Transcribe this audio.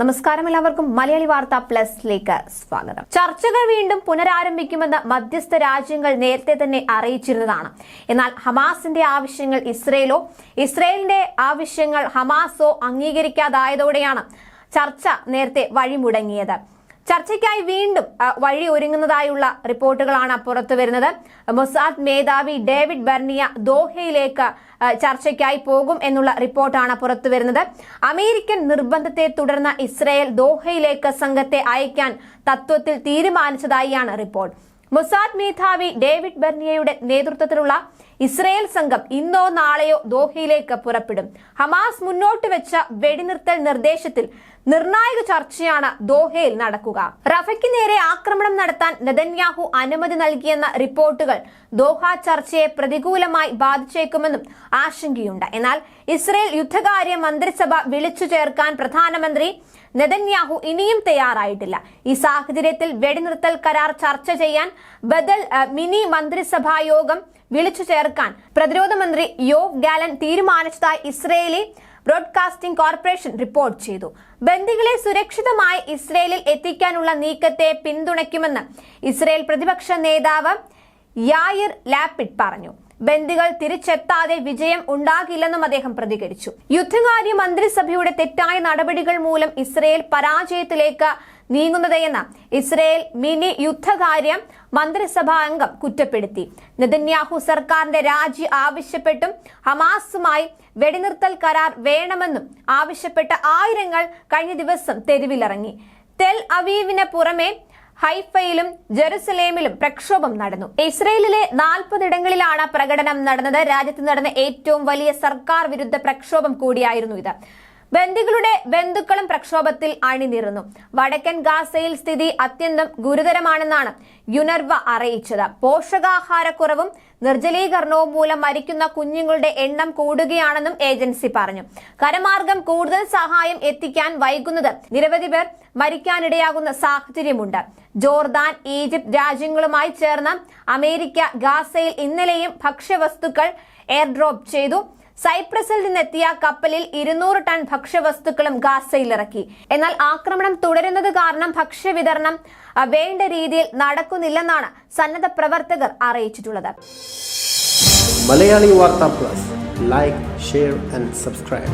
നമസ്കാരം എല്ലാവർക്കും. മലയാളി വാർത്ത പ്ലസിലേക്ക് സ്വാഗതം. ചർച്ചകൾ വീണ്ടും പുനരാരംഭിക്കുമെന്ന് മധ്യസ്ഥ രാജ്യങ്ങൾ നേരത്തെ തന്നെ അറിയിച്ചിരുന്നതാണ്. എന്നാൽ ഹമാസിന്റെ ആവശ്യങ്ങൾ ഇസ്രയേലോ ഇസ്രയേലിന്റെ ആവശ്യങ്ങൾ ഹമാസോ അംഗീകരിക്കാതായതോടെയാണ് ചർച്ച നേരത്തെ വഴിമുടങ്ങിയത്. ചർച്ചയ്ക്കായി വീണ്ടും വഴി ഒരുങ്ങുന്നതായുള്ള റിപ്പോർട്ടുകളാണ് പുറത്തു വരുന്നത്. മൊസാദ് മേധാവി ഡേവിഡ് ബെർണിയ ദോഹയിലേക്ക് ചർച്ചയ്ക്കായി പോകും എന്നുള്ള റിപ്പോർട്ടാണ് പുറത്തു വരുന്നത്. അമേരിക്കൻ നിർബന്ധത്തെ തുടർന്ന് ഇസ്രയേൽ ദോഹയിലേക്ക് സംഘത്തെ അയക്കാൻ തത്വത്തിൽ തീരുമാനിച്ചതായാണ് റിപ്പോർട്ട്. മൊസാദ് മേധാവി ഡേവിഡ് ബെർണിയയുടെ നേതൃത്വത്തിലുള്ള ഇസ്രയേൽ സംഘം ഇന്നോ നാളെയോ ദോഹയിലേക്ക് പുറപ്പെടും. ഹമാസ് മുന്നോട്ട് വെച്ച വെടിനിർത്തൽ നിർദ്ദേശത്തിൽ നിർണായക ചർച്ചയാണ് ദോഹയിൽ നടക്കുക. റഫയ്ക്ക് നേരെ ആക്രമണം നടത്താൻ നെതന്യാഹു അനുമതി നൽകിയെന്ന റിപ്പോർട്ടുകൾ ദോഹ ചർച്ചയെ പ്രതികൂലമായി ബാധിച്ചേക്കുമെന്നും ആശങ്കയുണ്ട്. എന്നാൽ ഇസ്രയേൽ യുദ്ധകാര്യ മന്ത്രിസഭ വിളിച്ചു ചേർക്കാൻ പ്രധാനമന്ത്രി നെതന്യാഹു ഇനിയും തയ്യാറായിട്ടില്ല. ഈ സാഹചര്യത്തിൽ വെടിനിർത്തൽ കരാർ ചർച്ച ചെയ്യാൻ ബദൽ മിനി മന്ത്രിസഭാ യോഗം വിളിച്ചു ചേർക്കാൻ പ്രതിരോധ മന്ത്രി യോവ് ഗാലൻ തീരുമാനിച്ചതായി ഇസ്രയേലി ബ്രോഡ്കാസ്റ്റിംഗ് കോർപ്പറേഷൻ റിപ്പോർട്ട് ചെയ്തു. ബന്ദികളെ സുരക്ഷിതമായി ഇസ്രയേലിൽ എത്തിക്കാനുള്ള നീക്കത്തെ പിന്തുണയ്ക്കുമെന്ന് ഇസ്രയേൽ പ്രതിപക്ഷ നേതാവ് യായിർ ലാപ്പിഡ് പറഞ്ഞു. ബന്ദികൾ തിരിച്ചെത്താതെ വിജയം ഉണ്ടാകില്ലെന്നും അദ്ദേഹം പ്രതികരിച്ചു. യുദ്ധകാര്യ മന്ത്രിസഭയുടെ തെറ്റായ നടപടികൾ മൂലം ഇസ്രയേൽ പരാജയത്തിലേക്ക് നീങ്ങുന്നതെന്ന് ഇസ്രയേൽ മിനി യുദ്ധകാര്യം മന്ത്രിസഭാ അംഗം കുറ്റപ്പെടുത്തി. നെതന്യാഹു സർക്കാരിന്റെ രാജി ആവശ്യപ്പെട്ടും ഹമാസുമായി വെടിനിർത്തൽ കരാർ വേണമെന്നും ആവശ്യപ്പെട്ട ആയിരങ്ങൾ കഴിഞ്ഞ ദിവസം തെരുവിലിറങ്ങി. തെൽ അവീവിന് പുറമെ ഹൈഫയിലും ജെറുസലേമിലും പ്രക്ഷോഭം നടന്നു. ഇസ്രയേലിലെ നാൽപ്പതിടങ്ങളിലാണ് പ്രകടനം നടന്നത്. രാജ്യത്ത് നടന്ന ഏറ്റവും വലിയ സർക്കാർ വിരുദ്ധ പ്രക്ഷോഭം കൂടിയായിരുന്നു ഇത്. ബന്ദികളുടെ ബന്ധുക്കളും പ്രക്ഷോഭത്തിൽ അണിനിരുന്നു. വടക്കൻ ഗാസയിൽ സ്ഥിതി അത്യന്തം ഗുരുതരമാണെന്നാണ് യുനർവ അറിയിച്ചത്. പോഷകാഹാരക്കുറവും നിർജലീകരണവും മൂലം മരിക്കുന്ന കുഞ്ഞുങ്ങളുടെ എണ്ണം കൂടുകയാണെന്നും ഏജൻസി പറഞ്ഞു. കരമാർഗം കൂടുതൽ സഹായം എത്തിക്കാൻ വൈകുന്നത് നിരവധി പേർ മരിക്കാനിടയാകുന്ന സാഹചര്യമുണ്ട്. ജോർദാൻ ഈജിപ്ത് രാജ്യങ്ങളുമായി ചേർന്ന് അമേരിക്ക ഗാസയിൽ ഇന്നലെയും ഭക്ഷ്യവസ്തുക്കൾ എയർ ഡ്രോപ്പ് ചെയ്തു. സൈപ്രസിൽ നിന്നെത്തിയ കപ്പലിൽ ഇരുന്നൂറ് ടൺ ഭക്ഷ്യവസ്തുക്കളും ഗാസയിൽ ഇറക്കി എന്നാൽ ആക്രമണം തുടരുന്നത് കാരണം ഭക്ഷ്യവിതരണം വേണ്ട രീതിയിൽ നടക്കുന്നില്ലെന്നാണ് സന്നദ്ധ പ്രവർത്തകർ അറിയിച്ചിട്ടുള്ളത്. Malayali Vartha plus. Like share and subscribe